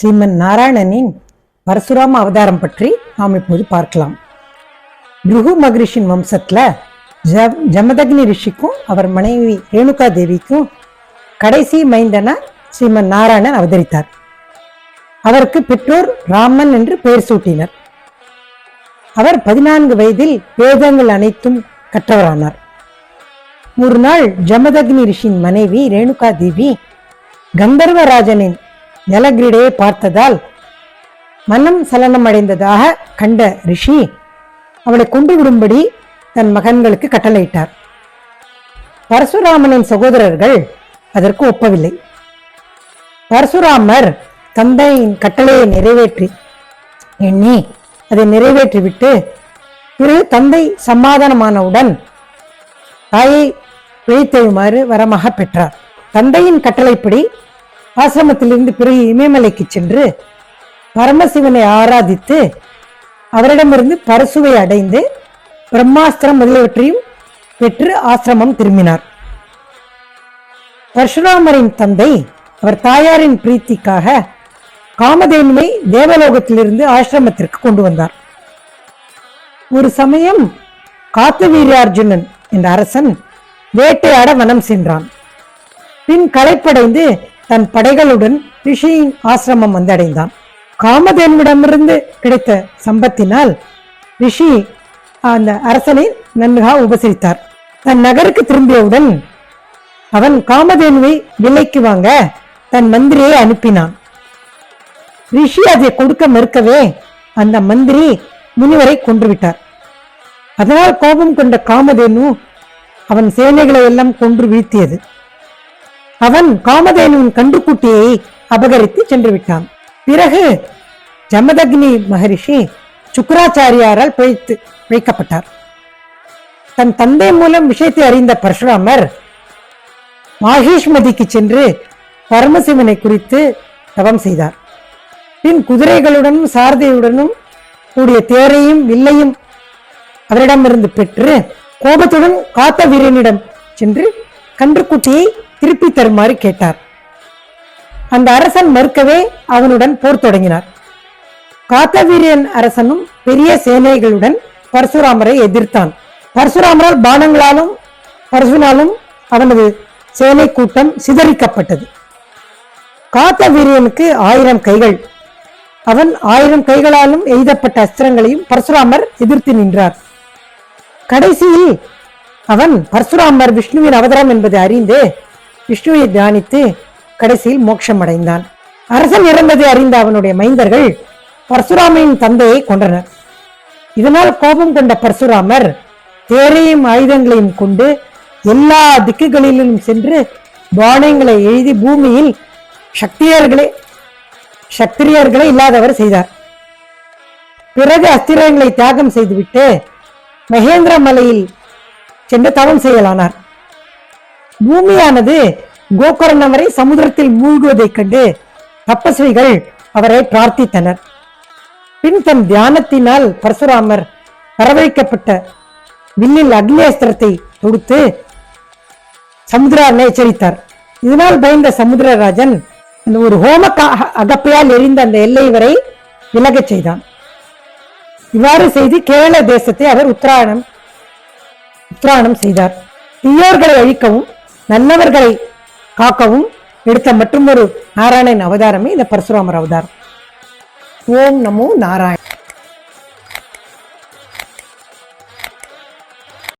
ஸ்ரீமன் நாராயணனின் பரசுராம அவதாரம் பற்றி நாம் இப்போது பார்க்கலாம். பிருகு மகரிஷின் வம்சத்துல ஜ ஜமதக்னி ரிஷிக்கும் அவர் மனைவி ரேணுகா தேவிக்கும் கடைசி மைந்தன ஸ்ரீமன் நாராயணன் அவதரித்தார். அவருக்கு பெற்றோர் ராமன் என்று பெயர் சூட்டினர். அவர் பதினான்கு வயதில் வேதங்கள் அனைத்தும் கற்றவரானார். ஒரு நாள் ஜமதக்னி ரிஷியின் மனைவி ரேணுகா தேவி கந்தர்வராஜனின் ஜலகிரீடையை பார்த்ததால் மனம் சலனம் அடைந்ததாக கண்ட ரிஷி அவளை கொண்டு விடும்படி தன் மகன்களுக்கு கட்டளையிட்டார். பரசுராமனின் சகோதரர்கள் அதற்கு ஒப்பவில்லை. பரசுராமர் தந்தையின் கட்டளையை நிறைவேற்றி எண்ணி அதை நிறைவேற்றிவிட்டு பிறகு தந்தை சமாதானமானவுடன் தாயை விழித்தெழுமாறு வரமாக பெற்றார். தந்தையின் கட்டளைப்படி ஆசிரமத்திலிருந்து பிறகு இமயமலைக்கு சென்று பரமசிவனை ஆராதித்து அவரிடமிருந்து பரசுவை அடைந்து பிரம்மாஸ்திரம் முதலியவற்றையும் பெற்று ஆசிரமம் திரும்பினார். பரஷுராமரின் தந்தை அவர் தாயாரின் பிரீத்திக்காக காமதேனுவை தேவலோகத்திலிருந்து ஆசிரமத்திற்கு கொண்டு வந்தார். ஒரு சமயம் காத்தவீரியார்ஜுனன் என்ற அரசன் வேட்டையாட வனம் சென்றான். பின் களைப்படைந்து தன் படைகளுடன் ரிஷியின் ஆசிரமம் வந்தடைந்தான். காமதேனுவிடமிருந்து கிடைத்த சம்பத்தினால் ரிஷி அந்த அரசனை நன்றாக உபசரித்தார். தன் நகருக்கு திரும்பியவுடன் அவன் காமதேனுவை விலைக்கு வாங்க தன் மந்திரியை அனுப்பினான். ரிஷி அதை கொடுக்க மறுக்கவே அந்த மந்திரி முனிவரை கொன்றுவிட்டார். அதனால் கோபம் கொண்ட காமதேனு அவன் சேனைகளை எல்லாம் கொன்று வீழ்த்தியது. அவன் காமதேனுவின் கண்டுக்குட்டியை அபகரித்து சென்று விட்டான் பிறகு ஜமதக்னி மகரிஷி சுக்கராச்சாரியாரால் பிழைத்து பிழைக்கப்பட்டார் தன் தந்தை மூலம் விஷயத்தை அறிந்த பரசுராமர் மாஹேஷ்மதிக்கு சென்று பரமசிவனை குறித்து தவம் செய்தார். பின் குதிரைகளுடனும் சாரதியுடனும் கூடிய தேரையும் வில்லையும் அவரிடமிருந்து பெற்று கோபத்துடன் காத்த வீரனிடம் சென்று கன்றுக்குட்டியை திருப்பி தருமாறு கேட்டார். அந்த அரசன் மறுக்கவே அவனுடன் போர் தொடங்கினார். காத்தவீரியன் அரசனும் பெரிய சேனைகளுடன் பரசுராமரை எதிர்த்தான். பரசுராமரால் பானங்களாலும் பரசுனாலும் அவனது சேனை கூட்டம் சிதறிக்கப்பட்டது. காத்தவீரியனுக்கு ஆயிரம் கைகள். அவன் ஆயிரம் கைகளாலும் எய்தப்பட்ட அஸ்திரங்களையும் பரசுராமர் எதிர்த்து நின்றார். கடைசியில் அவன் பரசுராமர் விஷ்ணுவின் அவதாரம் என்பதை அறிந்து விஷ்ணுவை தியானித்து கடைசியில் மோட்சம் அடைந்தான் அரசன் இறந்ததை அறிந்த அவனுடைய மைந்தர்கள் பரசுராமனின் தந்தையை கொன்றனர். இதனால் கோபம் கொண்ட பரசுராமர் தேரையும் ஆயுதங்களையும் கொண்டு எல்லா திக்குகளிலும் சென்று பானங்களை எழுதி பூமியில் சக்தியர்களே சக்திரியர்களே இல்லாதவர் செய்தார். பிறகு அஸ்திரங்களை தியாகம் செய்துவிட்டு மகேந்திர மலையில் சென்று தவம் செய்யலானார். பூமியானது கோகர்ணம் வரை சமுதிரத்தில் மூழ்குவதைக் கண்டு தப்பஸ்விகள் அவரை பிரார்த்தித்தனர். பின் தன் தியானத்தினால் பரசுராமர் வரவழைக்கப்பட்ட வில்லில் அக்னேஸ்திரத்தை தொடுத்து சமுத்திராரனை எச்சரித்தார் இதனால் பயந்த சமுத்திரராஜன் அந்த ஒரு ஹோம அகப்பையால் எரிந்த அந்த எல்லை வரை விலகச் செய்தான். இவ்வாறு செய்து கேரள தேசத்தை அவர் உத்தராயணம் உத்தராயணம் செய்தார். தீயோர்களை அழிக்கவும் நல்லவர்களை காக்கவும். எடுத்த மற்றொரு நாராயணன் அவதாரமே இந்த பரசுராமர் அவதாரம். ஓம் நமோ நாராயண்.